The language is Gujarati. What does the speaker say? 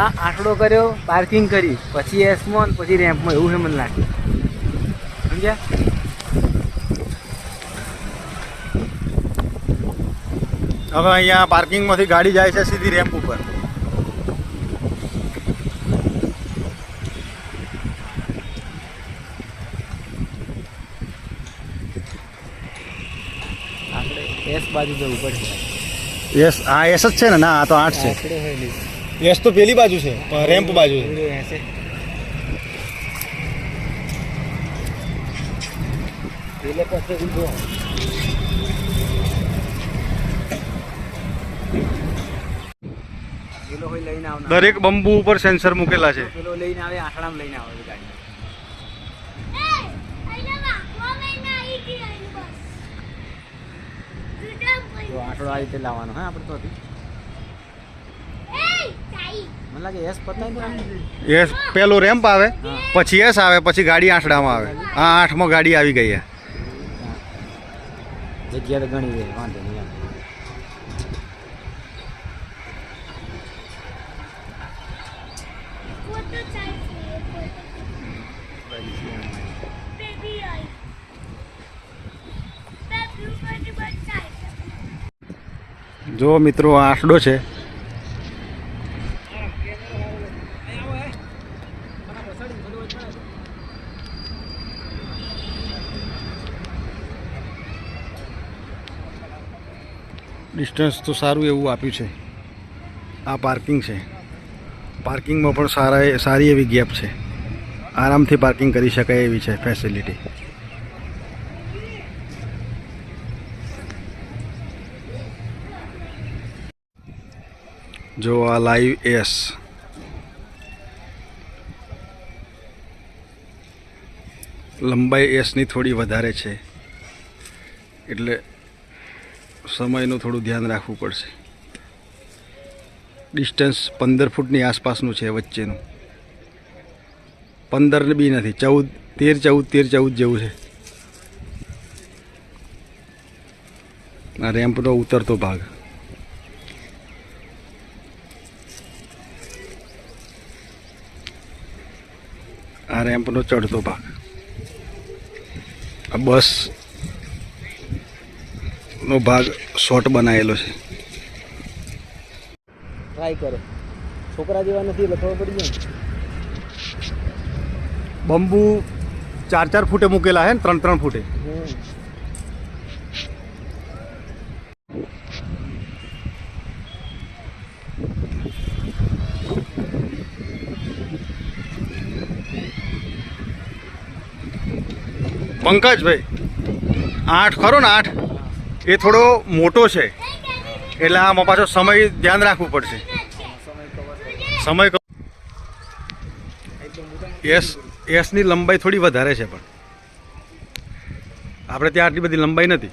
આ આંકડો કર્યો પાર્કિંગ કરી પછી એસમાં પછી રેમ્પમાં એવું છે મને લાગે સમજ્યા? હવે અહીંયા પાર્કિંગમાંથી ગાડી જાય છે સીધી રેમ્પ ઉપર. આપણે એસ બાજુ જવું પડશે. યસ આ એસ જ છે ને? ના આ તો આઠ છે. એસ તો પેલી બાજુ છે પણ રેમ્પ બાજુ છે. દરેક બંબુ ઉપર સેન્સર મૂકેલા છે. પેલો લઈને આવે આંકડામાં લઈને આવે છે ગાડી. તો આંકડો આ રીતે લાવવાનો હા આપણે તો હતી. એસ પેલું રેમ્પ આવે પછી એસ આવે પછી ગાડી આઠડામાં આવે. આ આઠમાં ગાડી આવી ગઈ જગ્યા તો ઘણી છે વાંધો નહીં જો મિત્રો આઠડો છે. ડિસ્ટન્સ તો સારું એવું આપ્યું છે. આ પાર્કિંગ છે. પાર્કિંગમાં પણ સારા સારી એવી ગેપ છે. આરામથી પાર્કિંગ કરી શકાય એવી છે ફેસિલિટી જો આ લાઈવ એસ લંબાઈ એસની થોડી વધારે છે. એટલે સમયનું થોડું ધ્યાન રાખવું પડશે. ડિસ્ટન્સ પંદર ફૂટની આસપાસનું છે વચ્ચેનું. પંદર બી નથી, ચૌદ, તેર ચૌદ તેર ચૌદ જેવું છે. આ રેમ્પનો ઉતરતો ભાગ. આ રેમ્પનો ચડતો ભાગ. બસ નો ભાગ શોર્ટ બનાવેલો છે. ટ્રાય કરે. છોકરા જેવા નથી એટલે ખબર પડી જાય બંબુ ચાર ચાર ફૂટે મૂકેલા હે ને ત્રણ ત્રણ ફૂટે. પંકજભાઈ, આઠ ખરો ને આઠ? એ થોડો મોટો છે. એટલે આમાં પાછો સમય ધ્યાન રાખવું પડશે. સમય એસ એસની લંબાઈ થોડી વધારે છે પણ. આપણે ત્યાં આટલી બધી લંબાઈ નથી.